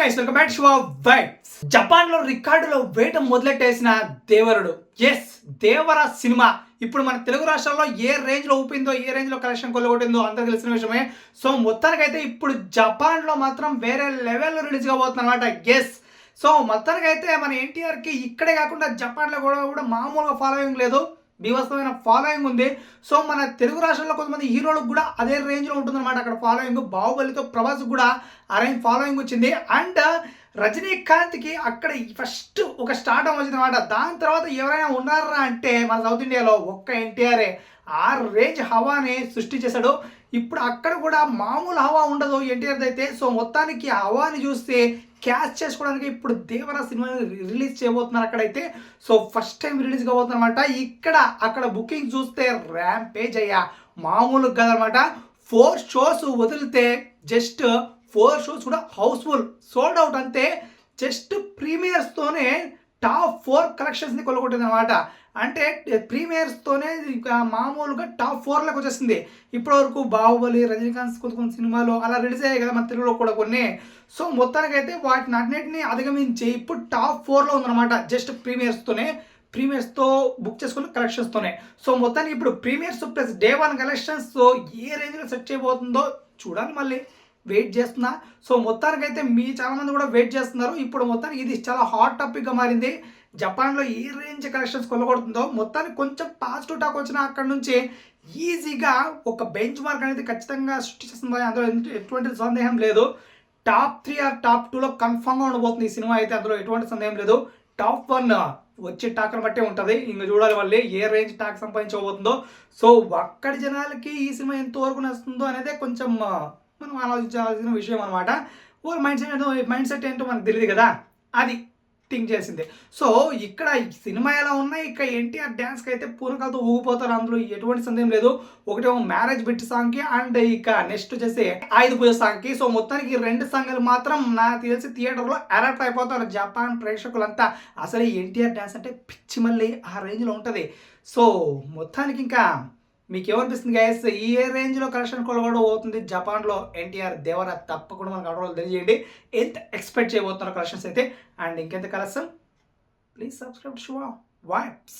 Guys welcome back Shiva vibes జపాన్లో రికార్డులో వేట మొదలెట్టేసిన దేవరుడు. ఎస్ దేవర సినిమా. ఇప్పుడు మన తెలుగు రాష్ట్రాల్లో ఏ రేంజ్లో ఊపిందో ఏ రేంజ్లో కలెక్షన్ కొల్లగొట్టిందో అందరికి తెలిసిన విషయమే. సో మొత్తానికైతే ఇప్పుడు జపాన్లో మాత్రం వేరే లెవెల్లో రిలీజ్ కాబోతుంది అనమాట ఎస్ సో మొత్తానికి అయితే మన ఎన్టీఆర్కి ఇక్కడే కాకుండా జపాన్లో కూడా కూడా మామూలుగా ఫాలోయింగ్ లేదు. బీభత్సమైన ఫాలోయింగ్ ఉంది. సో మన తెలుగు రాష్ట్రంలో కొంతమంది హీరోలకు కూడా అదే రేంజ్లో ఉంటుందన్నమాట. అక్కడ ఫాలోయింగ్ బాహుబలితో ప్రభాస్ కూడా అరేంజ్ ఫాలోయింగ్ వచ్చింది. అండ్ రజనీకాంత్కి అక్కడ ఫస్ట్ ఒక స్టార్ట్ వచ్చింది అనమాట దాని తర్వాత ఎవరైనా ఉన్నారా అంటే మన సౌత్ ఇండియాలో ఒక్క ఎన్టీఆర్ఏ ఆ రేంజ్ హవాని సృష్టి చేశాడు ఇప్పుడు అక్కడ కూడా మామూలు హవా ఉండదు ఎన్టీఆర్ అయితే సో మొత్తానికి ఆ హవాని చూస్తే క్యాచ్ చేసుకోవడానికి ఇప్పుడు దేవర సినిమాని రిలీజ్ చేయబోతున్నారు అక్కడైతే. సో ఫస్ట్ టైం రిలీజ్ కాబోతుందన్నమాట ఇక్కడ అక్కడ బుకింగ్ చూస్తే ర్యాంప్ పేజ్ అయ్యా. మామూలు కదనమాట ఫోర్ షోస్ వదిలితే జస్ట్ ఫోర్ షోస్ కూడా హౌస్ఫుల్ సోల్డ్ అవుట్ అంతే. జస్ట్ ప్రీమియర్స్తోనే టాప్ ఫోర్ కలెక్షన్స్ని కొల్లగొట్టింది అనమాట అంటే ప్రీమియర్స్తోనే ఇంకా మామూలుగా టాప్ ఫోర్లోకి వచ్చేసింది. ఇప్పటివరకు బాహుబలి రజనీకాంత్ కొంత కొన్ని సినిమాలు అలా రిలీజ్ అయ్యాయి కదా మన తెలుగులో కూడా కొన్ని. సో మొత్తానికైతే వాటిని అన్నింటినీ అధిగమించి ఇప్పుడు టాప్ ఫోర్లో ఉందన్నమాట జస్ట్ ప్రీమియర్స్తోనే ప్రీమియర్స్తో బుక్ చేసుకున్న కలెక్షన్స్తోనే సో మొత్తానికి ఇప్పుడు premieres plus day one collections ఏ రేంజ్లో సెట్ చేయబోతుందో చూడాలి మళ్ళీ. వెయిట్ చేస్తున్నా. సో మొత్తానికైతే మీ చాలామంది కూడా వెయిట్ చేస్తున్నారు. ఇప్పుడు మొత్తానికి ఇది చాలా హాట్ టాపిక్గా మారింది. జపాన్లో ఏ రేంజ్ కలెక్షన్స్ కొల్లగొడుతుందో మొత్తానికి కొంచెం పాజిటివ్ టాక్ వచ్చిన అక్కడ నుంచి ఈజీగా ఒక బెంచ్ మార్క్ అనేది ఖచ్చితంగా సృష్టిస్తుంది అందులో ఎటువంటి- ఎటువంటి సందేహం లేదు. టాప్ త్రీ ఆర్ టాప్ టూలో కన్ఫామ్గా ఉండబోతుంది ఈ సినిమా అయితే అందులో ఎటువంటి సందేహం లేదు. టాప్ వన్ వచ్చే టాక్ని బట్టే ఉంటుంది. ఇంకా చూడాలి వాళ్ళే ఏ రేంజ్ టాక్ సంపాదించబోతుందో. సో అక్కడి జనాలకి ఈ సినిమా ఎంతవరకు నచ్చుతుందో అనేది కొంచెం మనం ఆలోచించాల్సిన విషయం అనమాట వాళ్ళ మైండ్ సెట్ మైండ్ సెట్ ఏంటో మనకు తెలియదు కదా. అది. యాక్టింగ్ చేసింది. సో ఇక్కడ సినిమా ఎలా ఉన్నాయి ఇక ఎన్టీఆర్ డ్యాన్స్కి అయితే పూర్వకాలతో ఊగిపోతారు. అందులో ఎటువంటి సందేహం లేదు. ఒకటేమో మ్యారేజ్ బిట్ సాంగ్కి అండ్ ఇక నెక్స్ట్ వచ్చేసి ఆయుధ పూజ సాంగ్కి సో మొత్తానికి రెండు సాంగ్లు మాత్రం నాకు తెలిసి థియేటర్లో అలర్ట్ అయిపోతారు. జపాన్ ప్రేక్షకులంతా. అసలు ఎన్టీఆర్ డ్యాన్స్ అంటే పిచ్చి మళ్ళీ ఆ రేంజ్లో ఉంటుంది. సో మొత్తానికి ఇంకా మీకు ఏమనిపిస్తుంది గైస్ ఈ ఏ రేంజ్లో కలెక్షన్ కొలగడం అవుతుంది. జపాన్లో ఎన్టీఆర్ దేవర తప్పకుండా మనకు అడవాళ్ళు తెలియజేయండి. ఎంత ఎక్స్పెక్ట్ చేయబోతున్నారు కలెక్షన్స్ అయితే. అండ్ ఇంకెంత కలెక్షన్ ప్లీజ్ సబ్స్క్రైబ్ షువా వాట్స్